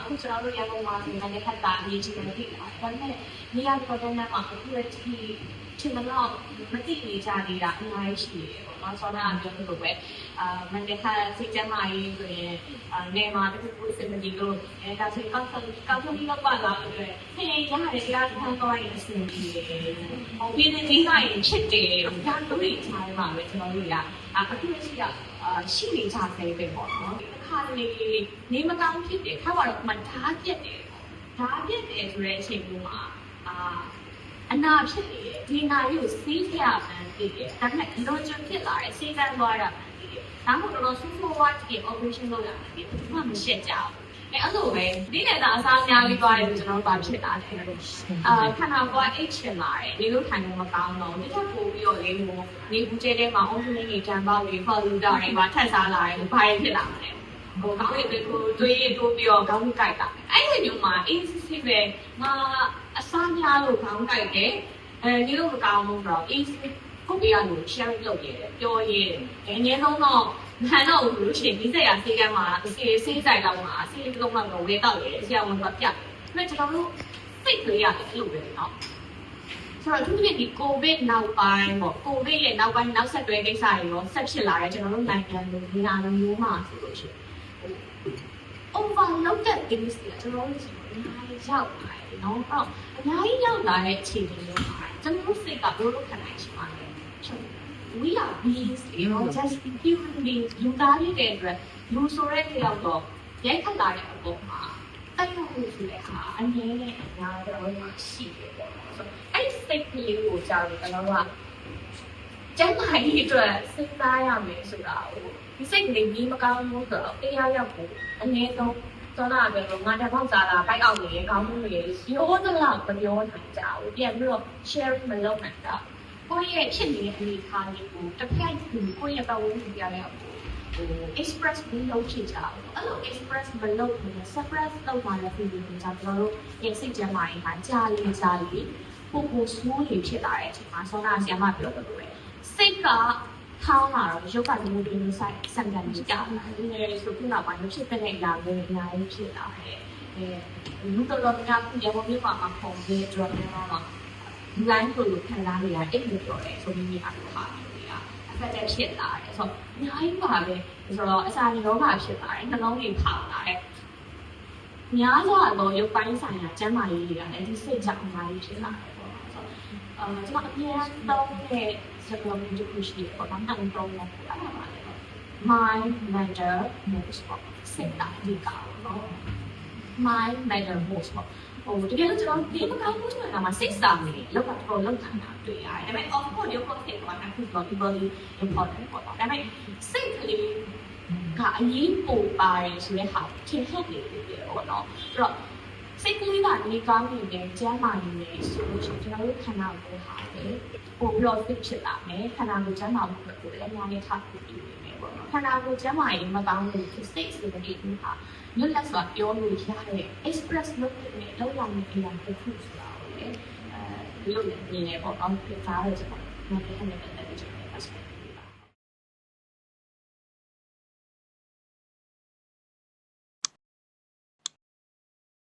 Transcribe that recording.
အခုကျွန်တော်တို့ရန်ကုန်မှာဒီနေ့ခက်တာအရေးကြီးတယ်သိလားဒါပေမဲ့နေရာတော်တော်များများအခုရဲ့ဒီချိန်တော့မသိနေကြသေးတာအများကြီးရှိတယ်ပေါ့နော်ဆောနာကပြောသလိုပဲအာမန်တခါစိတ်ကြမ်းမာရေးဆိုရင်အာနေမှာတခုခုစင်မဒီလို့အဲဒါဆိုကောက်ကောက်ကောက်ပြီးတော့ပါလာလို့ခေရတယ်တရားခံတော့ရင်အဆင်ပြေတယ်။ဟောပြီးတဲ့ဒီကရင်ချစ်တယ်ဒါတို့တွေခြားမှာပဲကျွန်တော်တို့ကအခုရှိကအာရှိနေကြသေးပဲပေါ့နော်။ခါနေနေမကောင်းဖြစ်တယ်ခါပါတော့မဓာတ်ပြက်တယ်ဓာတ်ပြက်တယ်ဆိုတဲ့အချိန်မျိုးမှာအာ အနာဖြစ်နေတယ်ဒီနာရီကိုစီးရမှန်းသိတယ်ဒါပေမဲ့လွန်ကျွန်းဖြစ်လာတယ်စီးကန်းသွားတာမှန်းသိတယ်ဒါမှမဟုတ်တော့ဆူဆူဝါတကယ် operation လုပ်ရတာဒီဘာမှမရှက်ကြဘူးအဲအဲ့လိုပဲဒီနေ့သာအစားများပြီးသွားတယ်လို့ကျွန်တော်တို့ဗာဖြစ်လာတယ်အာခန္ဓာကိုယ်ကအိတ်ချင်လာတယ်ဒီလိုထိုင်လို့မကောင်းတော့ဒီထက်ပိုပြီးတော့လေမျိုးနေဘူးကျဲတဲ့မှာအော်စနေကြီးတန်ပေါက်တွေခေါ်လူတာတွေမှာထက်စားလာတယ်ဘာတွေဖြစ်လာမလဲဟိုကောင်းရတဲ့ကိုတွေးရတိုးပြီးတော့ခေါင်းကိုက်တာအဲ့ဒီမျိုးမှာအေးစစ်စစ်ပဲငါအ စားများလို့ခေါင်းကိုက်တယ်အဲဒီလိုမကောင်းဘူးတော့အေးစစ်ကိုပြရလို့ share လုပ်ရတယ်ပြောရဲတယ်အငြင်းဆုံးတော့မှန်တော့ဘူးလို့ရှိရင်ဒီစက်ရဆေးကမ်းမှာဆေးဆေးဆိုင်တော့မှာဆေးလေးလုံးလောက်တော့ဝေတော့ရတယ်ဆရာဝန်ကပြတယ်ဒါပေမဲ့ကျွန်တော်တို့စိတ်တွေရတယ်အဲ့လိုပဲเนาะဆိုတော့သူတို့ဒီကိုဗစ်နောက်ပိုင်းပေါ့ကိုဗစ်ရဲ့နောက်ပိုင်းနောက်ဆက်တွဲကိစ္စတွေရောဆက်ဖြစ်လာတယ်ကျွန်တော်တို့နိုင်ငံလိုဒီနာလိုမျိုးမှာဆိုလို့ရှိရင် overload တဲ့ things တွေကျွန်တော်တို့စီအများကြီးရောက်လာတယ်နော်အဲ့တော့အများကြီးရောက်လာတဲ့အခြေအနေမျိုးမှာကျွန်တော်တို့စိတ်ကဘယ်လိုခံနိုင်ချင်ပါလဲ we are beings you know just human beings လူသားတွေတဲ့အတွက်လူဆိုတဲ့တယောက်တော့ရိုက်ခတ်လာတဲ့အပေါ်မှာတိုက်ရိုက်မှုဆိုတဲ့ဟာအနည်းနဲ့အများတော့ရှိတယ်ပေါ့ဆိုအဲ့ဒီစိတ်ကလေးကိုကြောက်တယ်ကျွန်တော်တို့က ကျန်းမာရေးအတွက်စဉ်းစားရမယ်ဆိုတာကိုဒီစိတ်ကလေးကြီးမကောင်းဘူးဆိုတော့တရားရောက်ကိုအနည်းဆုံးသောနာပဲလို့ငါတပေါက်စားတာပိုက်အောင်နေရကောင်းမှုတွေရိုးသလားမပြောနိုင်ကြဘူးပြန်ပြီးတော့ sharing မလုပ်နိုင်တာကိုယ့်ရဲ့ဖြစ်နေတဲ့အနေအထားလေးကိုတစ်ဖက်ကိုကိုယ့်ရဲ့ပတ်ဝန်းကျင်ပြရအောင်ဟို express မလုပ်ချင်ကြဘူးအဲ့လို express မလုပ်ဘူး suppress လုပ်ပါတဲ့ feeling တွေကြောင့်ကျွန်တော်တို့ရဲ့စိတ်ကြမ်းမာရေးဟာကြာလေးကြာလေးပို့ပို့ဆိုးနေဖြစ်လာတဲ့အချိန်မှာဆောနာဆီယမပြောတယ်လို့ပဲ စိတ်ကထောင်းလာတော့ရုပ်ကလည်းဒီလိုဆိုင်စံတန်ကြီးကြာလာတယ်ဆိုခုနောက်ပိုင်းဖြစ်တဲ့အရာတွေအများကြီးဖြစ်လာတယ်အဲလူတော်တော်များများရပုံမျိုးမှာမပုံသေးတော့တော့မှာ line ကိုခံစားနေရအိတ်လို့ပြောတယ်ဆိုပြီးအားလို့ဟာတွေကအဖက်တက်ဖြစ်လာတယ်ဆိုတော့အများကြီးပါပဲဆိုတော့အစာရောဂါဖြစ်လာတယ်နှလုံးတွေဖောက်လာတယ်များစွာသောရုပ်ပိုင်းဆိုင်ရာကျန်းမာရေးတွေကလည်းဒီစိတ်ကြောင့်အများကြီးဖြစ်လာတယ်ပေါ့ ဆိုတော့အဲကျွန်တော်အများသုံးတဲ့စကားမျိုးတစ်ခုရှိတယ်ပေါ့နော်အန်တုံးလို့ပြောတာပါလေ mind matter most ပေါ့စိတ်ဓာတ်ဒီကောင်နော် mind matter most ပေါ့ဟိုတကယ်လို့ကျွန်တော်ဒီမကောင်းဘူးဆိုတာမှာစိတ်စာနေလောက်တော့လောက်ခံတာတွေ့ရတယ်ဒါပေမဲ့ of course ရုပ်ကိုစိတ်ကတော့အခုတော့ equally important ပေါ့နော်ဒါပေမဲ့စိတ်ကလေးကအရေးပိုပါတယ်ဆိုတဲ့ဟာထင်ဟပ်နေတယ်ပေါ့နော်အဲ့တော့ စိတ်ကလေးကနေကောင်းနေတယ်ကျန်းမာနေတယ်ဆိုလို့ရှိရင်ကျွန်တော်တို့ခန္ဓာကိုယ်ဟာလေပိုပြီးတော့ fit ဖြစ်လာမယ်ခန္ဓာကိုယ်ကျန်းမာမှုကိုလည်းအများကြီးထားပြီးနေတယ်ပေါ့နော်ခန္ဓာကိုယ်ကျန်းမာရင်မကောင်းဘူးစိတ်ဆိုတဲ့ဒီဟာလွတ်လပ်စွာပြောလို့ရတဲ့ express လုပ်တဲ့လောက်လာနေကြတာတစ်ခုဆိုတာကိုလေအဲဒီလိုနေနေပေါ့ကောင်းဖြစ်သားရတဲ့ကျွန်တော်မဖြစ်နေတယ်